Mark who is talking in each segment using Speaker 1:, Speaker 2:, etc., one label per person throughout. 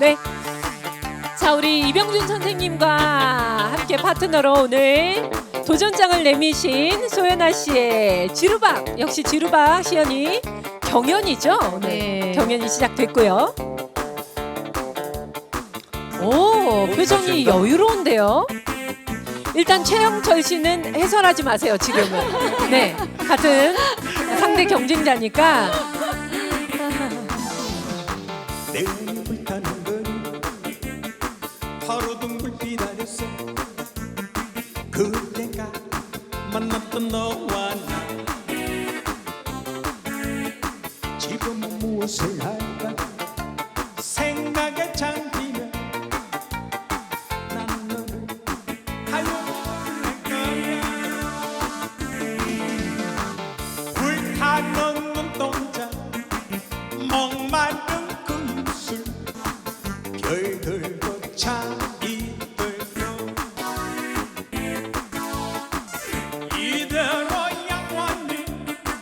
Speaker 1: 네. 자, 우리 이병준 선생님과 함께 파트너로 오늘 도전장을 내미신 소연아 씨의 지루박 역시 지루박 시연이 경연이죠. 오늘
Speaker 2: 네.
Speaker 1: 경연이 시작됐고요. 오, 표정이. 여유로운데요. 일단 최영철 씨는 해설하지 마세요, 지금은. 네. 같은 상대 경쟁자니까.
Speaker 3: 건 하루 둥글 기다렸어? 그때가 만났던 너와 나. 지금은 무엇을 할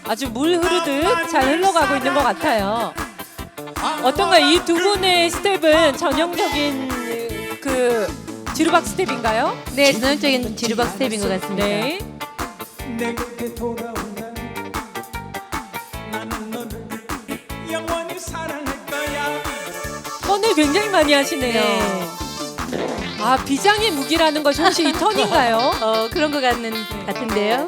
Speaker 1: 아주 물 흐르듯 잘 흘러가고 있는 것 같아요. 어떤가요? 이 두 분의 스텝은 전형적인 그 지루박 스텝인가요?
Speaker 2: 네, 전형적인 지루박 스텝인 것 같습니다.
Speaker 1: 네.
Speaker 3: 내 곁에 돌아온 날 나는 너를 영원히 사랑할 거야
Speaker 1: 턴을 굉장히 많이 하시네요.
Speaker 2: 네.
Speaker 1: 아 비장의 무기라는 것이 혹시 이 턴인가요?
Speaker 2: 어, 그런 것 같는 같은데요.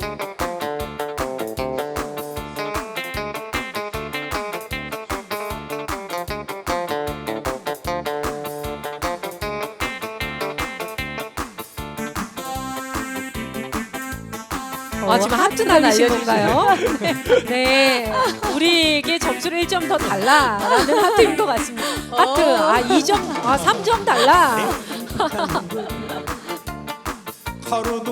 Speaker 1: 아 지금 하트 날리신 건가요? 네. 우리에게 점수를 1점 더 달라라는 하트인 것 같습니다. 하트. 아 2점, 아 3점 달라.
Speaker 3: 하루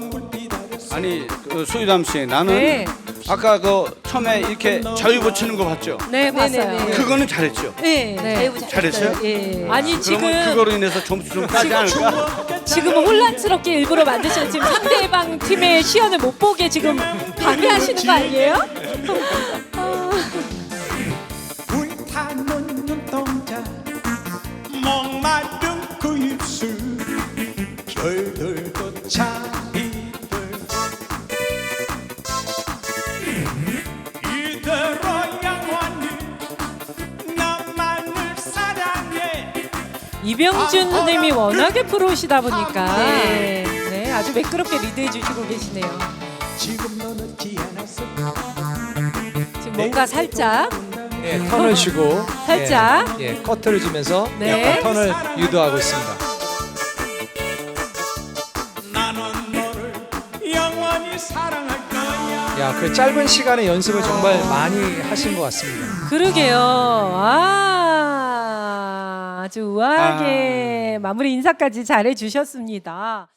Speaker 4: 아니 그 소유담 씨 나는
Speaker 1: 네.
Speaker 4: 아까 그 처음에 이렇게 자유 붙이는 거 봤죠?
Speaker 1: 네 봤어요.
Speaker 2: 네네네.
Speaker 4: 그거는 잘했죠.
Speaker 2: 네,
Speaker 1: 네.
Speaker 2: 자유부
Speaker 4: 잘했어요?
Speaker 2: 예.
Speaker 1: 아니 지금
Speaker 4: 그러면 그거로 인해서 점수 좀 따지 않을까?
Speaker 1: 지금 혼란스럽게 일부러 만드신 지금 상대방 팀의 시연을 못 보게 지금 방해하시는 거 아니에요?
Speaker 3: 불타는 눈동자 목마른 그 입술 별
Speaker 1: 이병준 선생님이 워낙에 프로시다 보니까
Speaker 2: 네.
Speaker 1: 네, 아주 매끄럽게 리드해 주시고 계시네요.
Speaker 3: 지금 너는 않았어
Speaker 1: 지금 뭔가 살짝
Speaker 5: 예, 턴을 쉬고
Speaker 1: 살짝.
Speaker 5: 예, 예, 커트를 주면서
Speaker 1: 네.
Speaker 5: 약간 턴을 유도하고 있습니다.
Speaker 3: 나는 너를 영원히 사랑할 거야
Speaker 5: 야, 그 짧은 시간에 연습을 정말 많이 하신 것 같습니다.
Speaker 1: 그러게요. 아, 아주 우아하게 마무리 인사까지 잘해 주셨습니다.